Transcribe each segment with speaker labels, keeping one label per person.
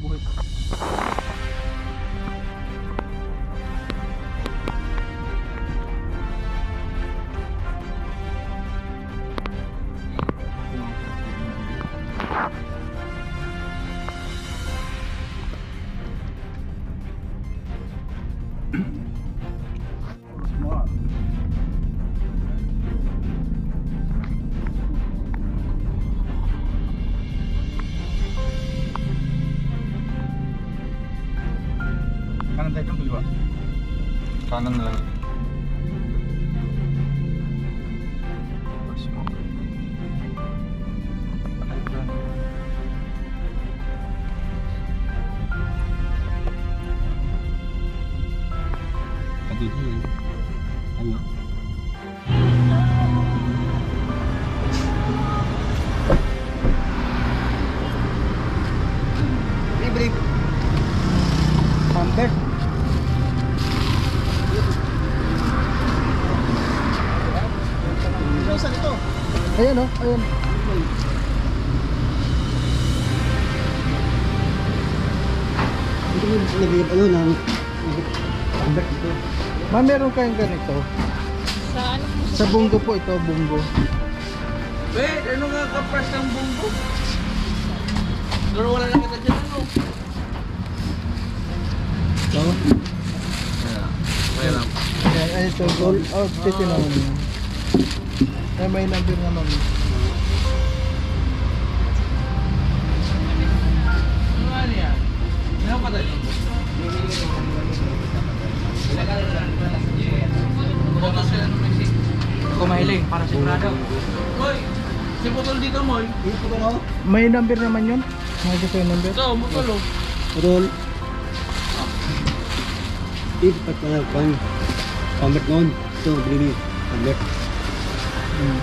Speaker 1: burro tahanan
Speaker 2: lagi. Mo nabigyan ano ng.
Speaker 1: Ma'am, meron kayong ganito.
Speaker 3: Sa ano po
Speaker 1: Sa bunggo po ito, bunggo.
Speaker 4: Wait, ano nga kapras ng bunggo? Pero wala na kita dyan, ano?
Speaker 1: Ito.
Speaker 4: Ayan. Ayan,
Speaker 1: ay ito, gold. Oh, titinaw mo. Ay, may number nga
Speaker 4: Pa ng Mexico.
Speaker 2: Kumahiling para sigurado.
Speaker 4: Hoy! Si Putol dito,
Speaker 2: ko no?
Speaker 1: May number naman yun? May gusto yung number?
Speaker 4: Ito, Putol, oh.
Speaker 2: Roll. Tip at na pang pamper noon. Ito, bili. Pamper.
Speaker 1: Hmm.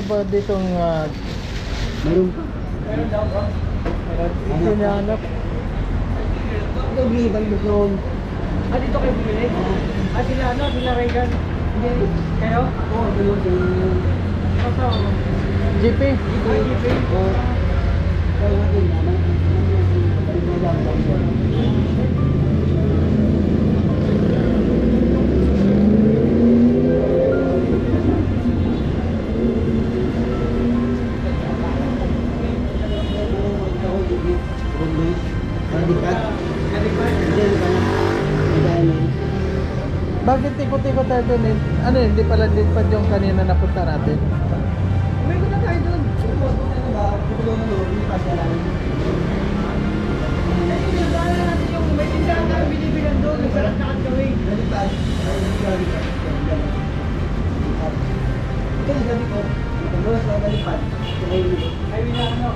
Speaker 1: Meron pa ba iba ditong uh,
Speaker 2: Mayroon pa.
Speaker 1: hindi hinahanap?
Speaker 2: Ito, bili. Balik noon.
Speaker 3: Ah, dito kayo bumili? Ah, sila ano, sila Reagan. Hindi. Kayo?
Speaker 2: Oo, ito yun. Ito yun.
Speaker 3: Kaso,
Speaker 1: GP?
Speaker 2: Ito yun. Oo. Kaya natin, naman.
Speaker 1: Bakit ikot-ikot tayo dun eh? Ano yun, hindi pala din pa yung kanina napunta natin.
Speaker 3: may na tayo dun. Tindahan natin yung, may tindahan tayo binibilan doon. Nagsarat na kami. Ay, winano.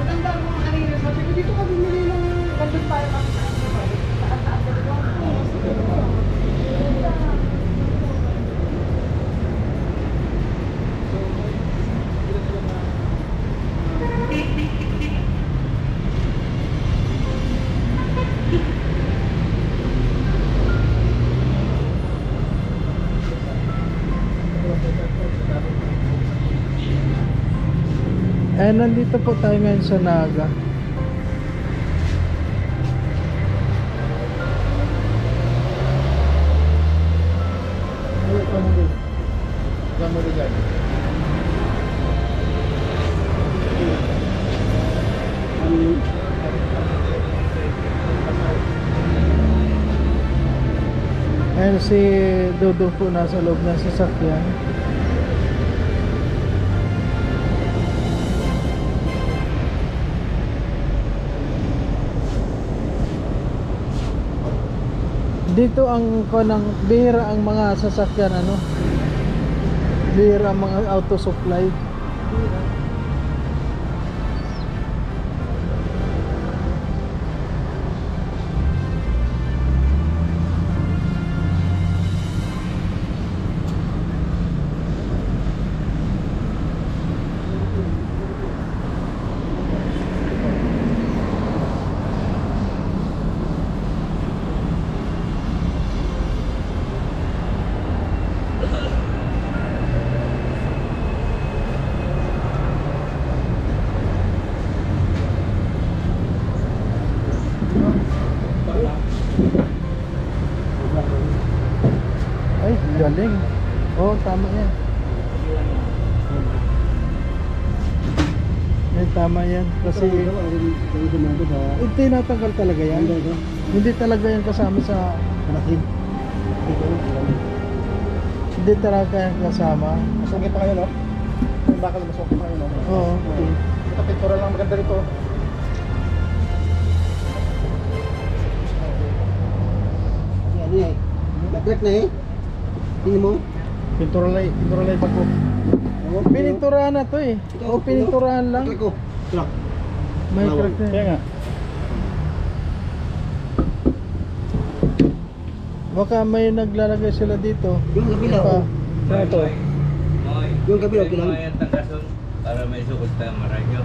Speaker 3: Matanda mo mga kanina. Sabi ko, dito ka bumili ng kandun tayo. Taas-taas
Speaker 1: nandito po tayo ngayon sa Naga. Ayan si Dodo po nasa loob ng sasakyan. Dito ang kanang bihira ang mga sasakyan ano. Bihira ang mga auto supply. Ay, galing. Oo, tama yan. Yan, tama yan. Kasi hindi natanggal talaga yan. Hindi talaga yan kasama sa... Hindi talaga yan kasama.
Speaker 2: Masungit pa kayo, no? Bakal masungit pa kayo, no?
Speaker 1: Oo.
Speaker 2: Ito, pintura lang maganda rito. Ano eh? Nag-crack na eh. Tingnan mo.
Speaker 1: Pintura lang, pintura lang bago.
Speaker 2: Oo,
Speaker 1: Pininturahan na to eh. O pininturahan lang.
Speaker 2: Crack ko. Crack.
Speaker 1: May crack na. Kaya nga. Baka may naglalagay sila dito.
Speaker 2: Yung kabila,
Speaker 1: Pa.
Speaker 2: oh.
Speaker 1: Ano to?
Speaker 2: Yung kabila, okay lang.
Speaker 4: Para may sukot tayo maradyo.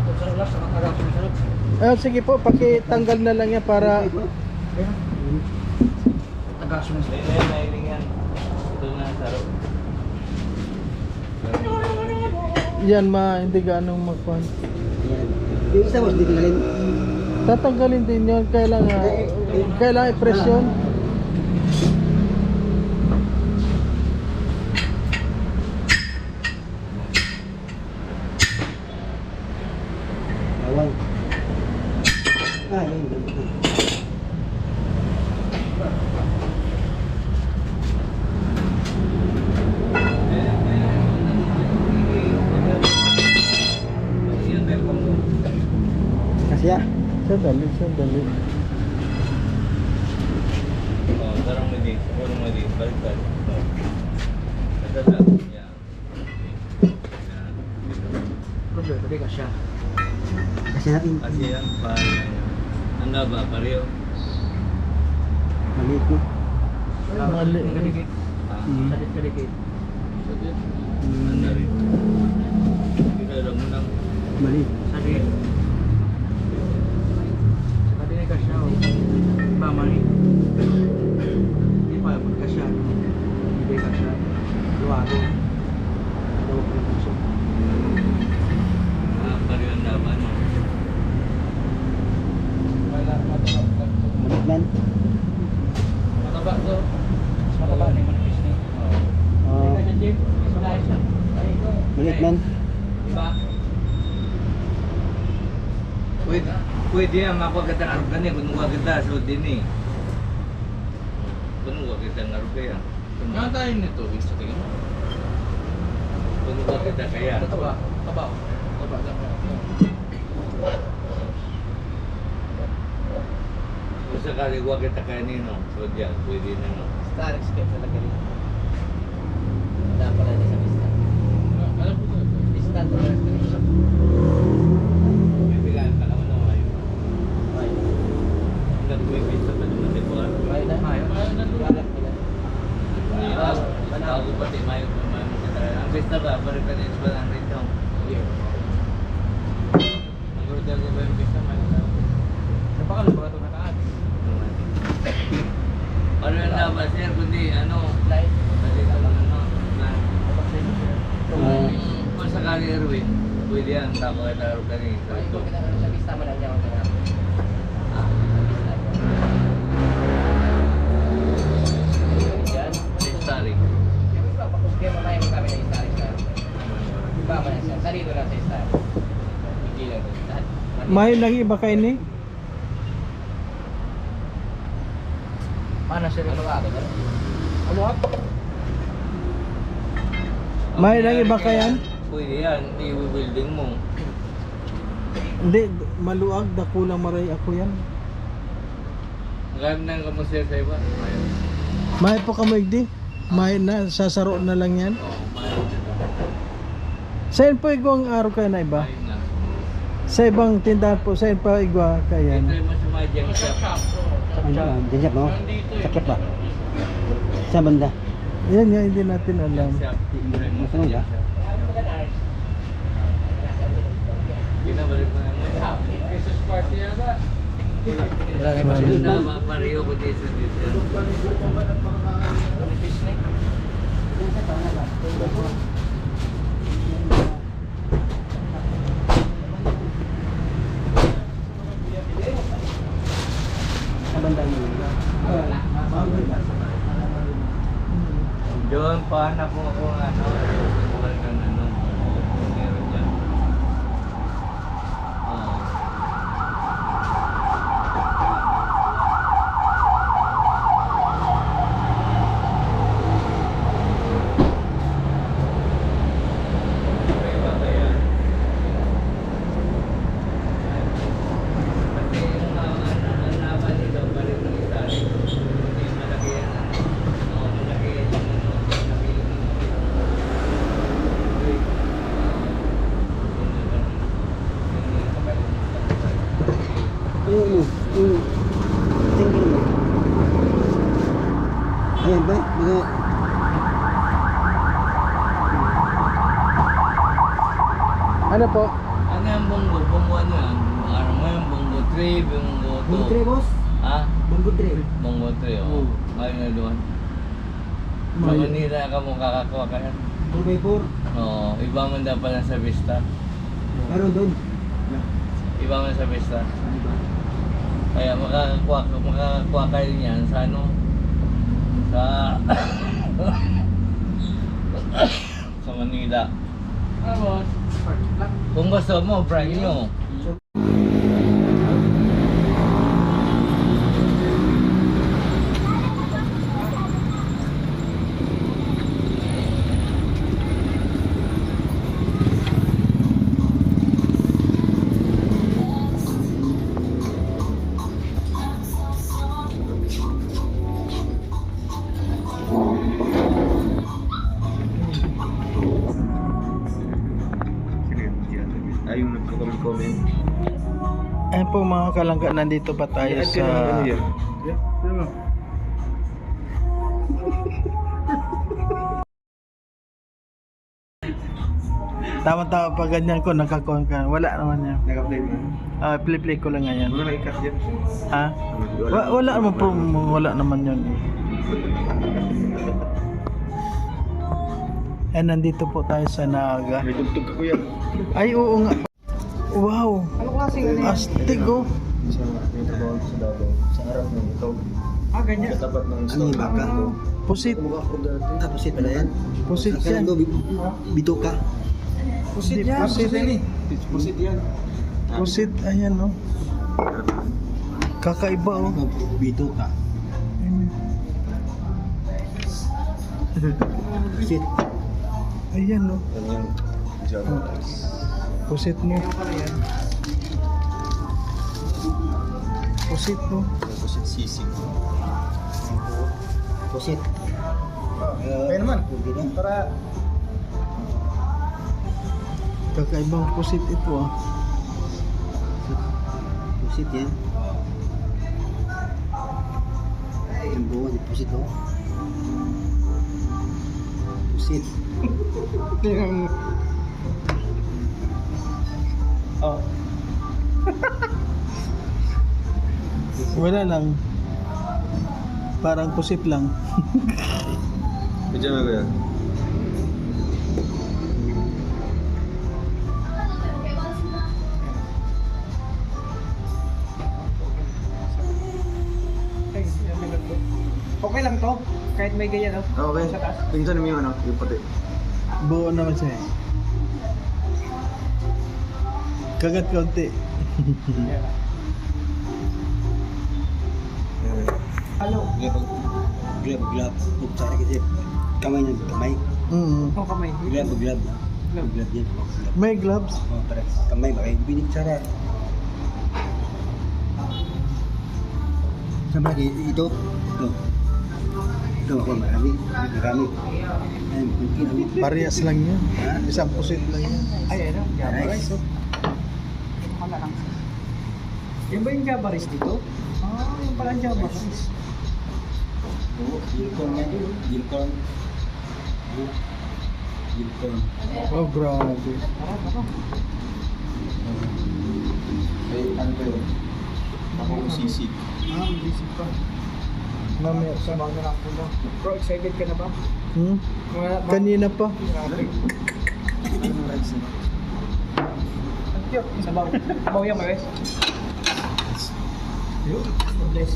Speaker 1: Ah, sige po, pakitanggal na lang yan para
Speaker 4: May may mailing yan. Ito na saro.
Speaker 1: Yan ma hindi ganong magpan.
Speaker 2: Ayan. Yung isa mo, hindi tinggalin.
Speaker 1: Tatanggalin din yun, kailangan kailangan i-press yun.
Speaker 2: Bawal. Ah, yun. yun. Kasi ah.
Speaker 1: Sandali, sandali.
Speaker 4: Oh, tarong mo di, tarong mo di, baliktad. Oh. Ito na. Yan.
Speaker 5: Problem, tadi ka siya.
Speaker 2: Kasi natin.
Speaker 4: Kasi yan, pa, ano ba, pareho?
Speaker 2: Maliit mo.
Speaker 4: Ah,
Speaker 2: Hmm.
Speaker 5: Kadikit, kadikit.
Speaker 4: ano rin? Ikaw lang mo lang.
Speaker 2: Maliit.
Speaker 5: Sadit. Kadikit ka siya. oh. Ba, mani. Hindi pa, pag ka siya. Hindi ka siya. Luwado. Luwado ka siya.
Speaker 4: Ah, pareho ang laban, no?
Speaker 2: Maliit man.
Speaker 5: Mataba to. Na yung manipis niya.
Speaker 2: Ah,
Speaker 5: Jeep.
Speaker 2: maliit man.
Speaker 4: Diba? Pwede, pwede yan, mapagkatang arugan niya, kung kita, so din eh. Kung kita ng arugan yan. Nga tayo nito, sa tingin mo. Kung kita kaya.
Speaker 5: Taba. Taba. Taba lang.
Speaker 4: Kung sakali huwag kita kaya nino, so diyan, pwede na no.
Speaker 5: Star escape talaga rin. Wala pala na sa pista.
Speaker 4: Alam ko?
Speaker 5: Pista to restoration.
Speaker 4: May bigaan ka naman ng mayo.
Speaker 5: Ay.
Speaker 4: Nag-wibit sa pa naman si Buwan.
Speaker 5: Ay na. Ay na. Galat nila.
Speaker 4: Ako pati mayo kung mayo mo kita. Ang besta ba, pare-panis ba lang rito? Nag-order ko ba yung besta, mayo na ako.
Speaker 5: Napakalo ba ito nakaan?
Speaker 4: Ano yung dapat sir, kundi ano,
Speaker 5: Light.
Speaker 4: kasi ito lang ano, na,
Speaker 5: Tapos na yun, sir.
Speaker 2: Ah,
Speaker 4: kung sakali Erwin, pwede yan, taro ka rin.
Speaker 5: Ay, kung kinakaroon sa pista, man lang niya Sarito na sa star. Hindi lang.
Speaker 1: May nang iba kay ni?
Speaker 5: Paano siya rin mag-aaral? Ano ha?
Speaker 1: May nang iba kayan?
Speaker 4: Pwede yan, i-building mo.
Speaker 1: Hindi, maluag, dakulang maray ako yan.
Speaker 4: Gano'n nang kamusir sa iba.
Speaker 1: May po kamigdi. May na, sasaro na lang yan.
Speaker 4: Oo.
Speaker 1: Saan po igwang araw kayo na iba? Sa ibang tindahan po, saan pa igwa kaya.
Speaker 2: Ano, ah, Diyan no? Sakit ba? Sa banda.
Speaker 1: Yan nga, hindi natin alam.
Speaker 2: Masama ba?
Speaker 4: Pareho ko dito dito.
Speaker 2: Sa banda yun.
Speaker 4: Doon pa na po ako ano. Bukan ka na nun. Meron dyan. Oo. May bata yan. Kasi yung mga ano, ang laban nito, balik ng Itali. Hindi malaki yan. ano. Oo, malaki yan yung ano, malaki yung ano. Uy. Yun na ba? Yun yung kapalit ng Itali.
Speaker 2: Yung, yung, yung, tingin mo. Ayan ba? Mga,
Speaker 1: Ano po?
Speaker 4: Ano yung bunggo? Bunggo ano yan? Ano mo yung bunggo 3, bunggo 2?
Speaker 2: Bunggo tre, boss.
Speaker 4: Ha?
Speaker 2: Bunggo tre.
Speaker 4: Bunggo 3, oo.
Speaker 2: Oo.
Speaker 4: Ayun na doon. Sa
Speaker 1: May-
Speaker 4: Manila ka mo kakakuha ka yan.
Speaker 2: 4x4.
Speaker 4: Oo, iba man daw pala sa Vista.
Speaker 2: Meron doon.
Speaker 4: Iba man sa Vista.
Speaker 2: Diba?
Speaker 4: Kaya makakakuha, makakakuha kayo niyan sa ano? Sa... sa Manila. Kung gusto mo, brand nyo.
Speaker 1: Po mga kalangga, nandito pa tayo
Speaker 6: Ay,
Speaker 1: sa... Tama-tama pa ganyan ko, nakakon ka. Wala naman yan.
Speaker 6: Naka-play mo.
Speaker 1: Ah, play-play ko lang nga yan.
Speaker 6: Wala ikat yan.
Speaker 1: Ha? Wa- wala naman po, wala naman yun. Eh, nandito po tayo sa Naga.
Speaker 6: May tugtog ka kuya.
Speaker 1: Ay, oo nga. Wow!
Speaker 3: Klaseng ano yan?
Speaker 1: Astig oh!
Speaker 6: Sa yung trabaho ko sa Davao. Sa harap ng ito.
Speaker 3: Ah, ganyan.
Speaker 6: Sa tapat ng
Speaker 2: Ano yung baka?
Speaker 1: Pusit.
Speaker 2: Tapos ito pala yan.
Speaker 1: Pusit
Speaker 2: Akala
Speaker 1: yan.
Speaker 2: ko, bi- bito ka.
Speaker 1: Hindi,
Speaker 3: Pusit yan.
Speaker 1: pusit.
Speaker 3: Pusit yan eh.
Speaker 6: Pusit yan.
Speaker 1: Pusit, ayan oh. Kakaiba oh.
Speaker 2: Bito ka. Sit.
Speaker 1: Ayan oh.
Speaker 6: Yan yung Java.
Speaker 1: Pusit mo. Pusit.
Speaker 6: Yung pusit sisig.
Speaker 2: Pusit.
Speaker 6: Kaya naman.
Speaker 2: Para
Speaker 1: Kakaibang pusit ito ah.
Speaker 2: pusit yan. Yung buwan, pusit oh. Pusit.
Speaker 1: Oh. Wala lang. Parang pusit lang.
Speaker 6: Medyo na kuya.
Speaker 3: Okay lang to. Kahit may ganyan, oh.
Speaker 6: Okay.
Speaker 3: Sa taas.
Speaker 6: Tingnan mo yung ano, yung puti.
Speaker 1: Buo naman siya eh. Kagat kaunti.
Speaker 3: Halo.
Speaker 2: Glove, glove, glove. Buksan kasi kamay niya, kamay.
Speaker 1: Mm.
Speaker 3: Oh, kamay.
Speaker 2: Glove, glove. Glove, glove yan.
Speaker 1: May gloves.
Speaker 2: Oh, pare. Kamay, baka binig cara. Sama di ito. Ito. Ito ako, marami. Marami. Ayun, kunti lang.
Speaker 1: Parehas lang yun. Isang pusit lang yun.
Speaker 3: Ay, ano? Java rice. oh. Yan ba yung Java rice dito? Ah, yung pala Java rice.
Speaker 2: Gilcon yan yun. Gilcon. Ano? Gilcon.
Speaker 1: Oh, grabe.
Speaker 6: Ay, ano ba yun? Ako sisig.
Speaker 3: Ah, ang busy pa.
Speaker 1: Mamaya sa...
Speaker 3: Sabaw na lang po lang. Bro, excited ka na ba?
Speaker 1: Hmm? Kanina pa.
Speaker 6: Ano rice na?
Speaker 3: Ang cute. Sabaw. Sabaw yan, Maris. Yun. God bless.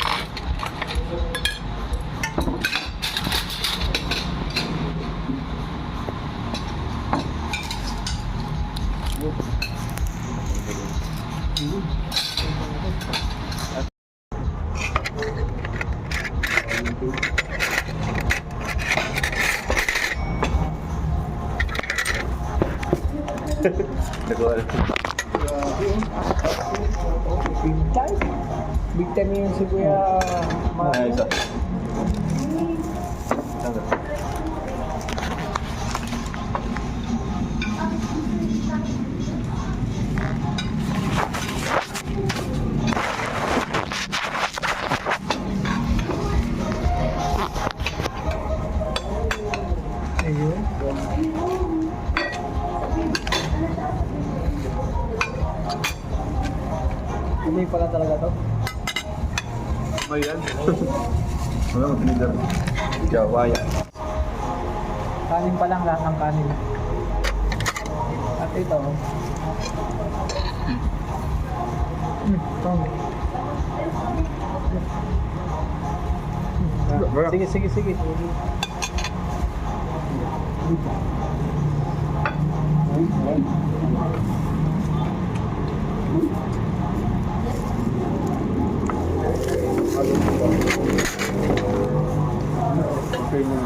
Speaker 3: ito. Hmm, tong. Sige, sige, sige.
Speaker 6: Okay mo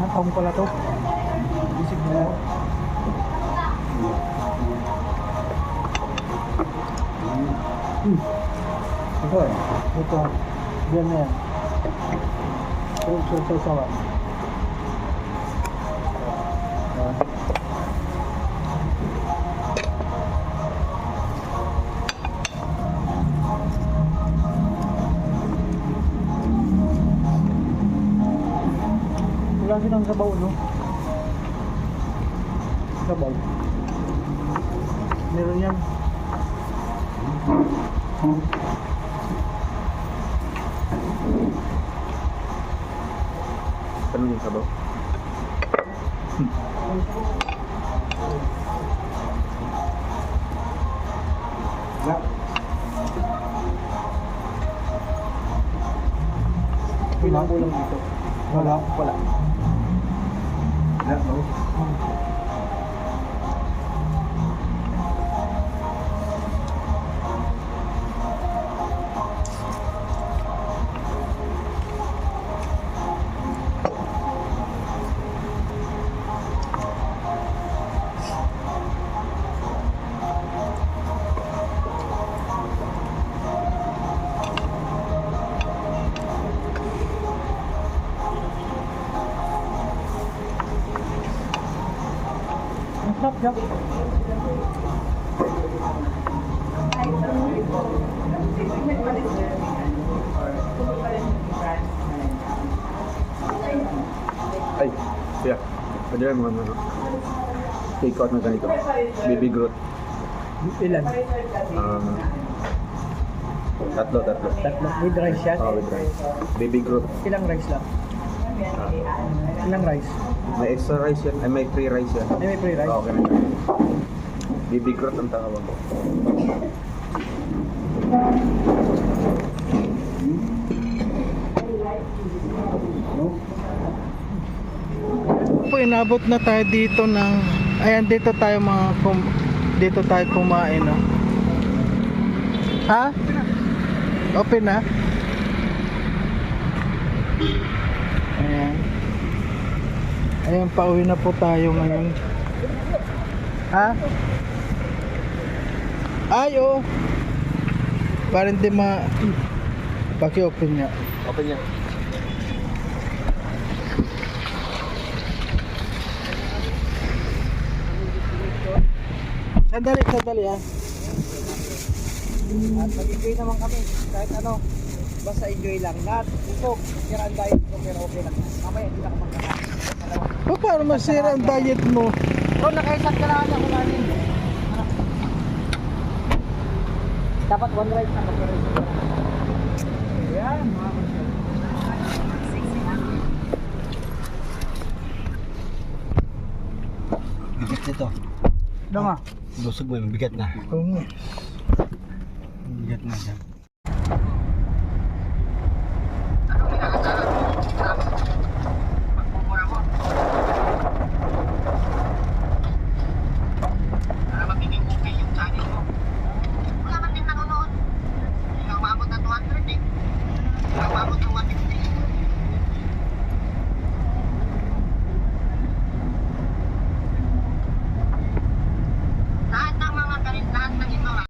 Speaker 3: Nakong pala to. Isip mo.
Speaker 1: Ito. Ito. Diyan na yan. Ito, ito, ito, Wala silang sabaw, no? Sabaw. Meron yan.
Speaker 6: ano yung sabaw?
Speaker 3: Pilang kulang dito.
Speaker 1: Wala.
Speaker 3: Wala.
Speaker 6: Wala, no?
Speaker 3: Yan.
Speaker 6: Ay, kuya. Pwede rin mga ano, take out na ganito. Baby Groot.
Speaker 3: Ilan?
Speaker 6: Ah, tatlo, tatlo.
Speaker 3: Tatlo. With rice yan?
Speaker 6: Oh, with rice. Baby Groot.
Speaker 3: Ilang rice lang? Ilang rice?
Speaker 6: may extra rice yan. Ay, may free rice yan.
Speaker 3: Ay, may free rice?
Speaker 6: Oh, ganun. Baby Groot ang tawag.
Speaker 1: Po, inabot na tayo dito ng ayan dito tayo mga kum, dito tayo kumain no. Ha? Open na? Ayan. Ayan, pauwi na po tayo ngayon. Ha? Ay, oh. Para hindi ma... Paki-open niya.
Speaker 6: Open yan.
Speaker 1: Sandali, sandali ah.
Speaker 3: At mag-enjoy naman kami. Kahit ano. Basta enjoy lang. Lahat. Ang diet ko pero okay lang. Mamaya hindi na ako magkakain.
Speaker 1: Pa, paano masira ang diet mo?
Speaker 3: Bro, nakaisat ka lang ako namin. Dapat one rice na rice. Ayan, mga kapatid.
Speaker 2: Bigat nito.
Speaker 3: Dama.
Speaker 2: Busog mo, bigat na.
Speaker 1: Oo nga.
Speaker 2: Bigat na siya.